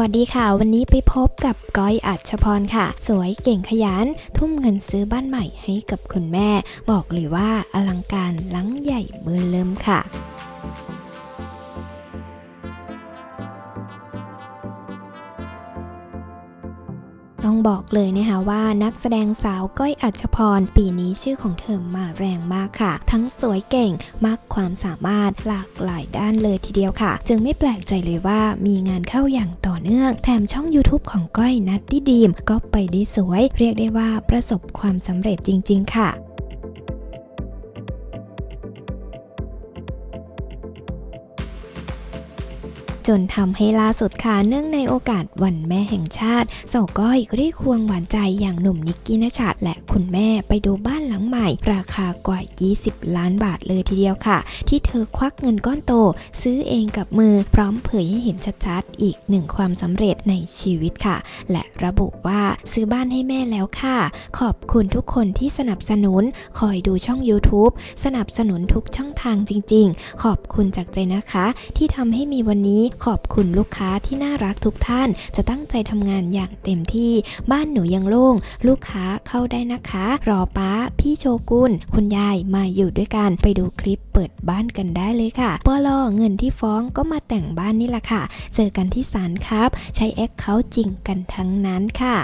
วัสดีค่ะ วันนี้ไปพบกับก้อยอัชพรค่ะ สวยเก่งขยัน ทุ่มเงินซื้อบ้านใหม่ให้กับคุณแม่ บอกเลยว่าอลังการหลังใหญ่เบอร์เริ่มค่ะ ต้องบอกเลยนะคะว่านักแสดงสาวก้อยอัชพร ปีนี้ชื่อของเธอมาแรงมากค่ะ ทั้งสวยเก่งมากความสามารถหลากหลายด้านเลยทีเดียวค่ะ จึงไม่แปลกใจเลยว่ามีงานเข้าอย่างต่อเนื่อง แถมช่อง YouTube ของก้อยนัตตี้ดีมก็ไปได้สวย เรียกได้ว่าประสบความสำเร็จจริง ๆ ค่ะ จนทำให้ล่าสุดค่ะเนื่องในโอกาสวันแม่แห่งชาติสาวก้อยก็ได้ควงหวานใจอย่างหนุ่มนิกกี้นชัดและคุณแม่ไปดูบ้านหลังใหม่ ราคากว่า 20 ล้านบาทเลยทีเดียวค่ะ ที่เธอควักเงินก้อนโต ซื้อเองกับมือพร้อมเผยให้เห็นชัดๆ อีกหนึ่งความสำเร็จในชีวิตค่ะ และระบุว่าซื้อบ้านให้แม่แล้วค่ะ ขอบคุณทุกคนที่สนับสนุน คอยดูช่อง YouTube สนับสนุนทุกช่องทางจริง ๆ ขอบคุณจากใจนะคะ ที่ทำให้มีวันนี้ขอบคุณลูกค้าที่น่ารักทุกท่าน จะตั้งใจทำงานอย่างเต็มที่ บ้านหนูยังโล่ง ลูกค้าเข้าได้นะคะ รอป้า พี่โชกุนคุณยายมาอยู่ด้วยกัน ไปดูคลิปเปิดบ้านกันได้เลยค่ะปลอเงินที่ฟ้องก็มาแต่งบ้านนี่แหละค่ะ เจอกันที่ศาลครับ ใช้แอคเคาท์จริงกันทั้งนั้นค่ะ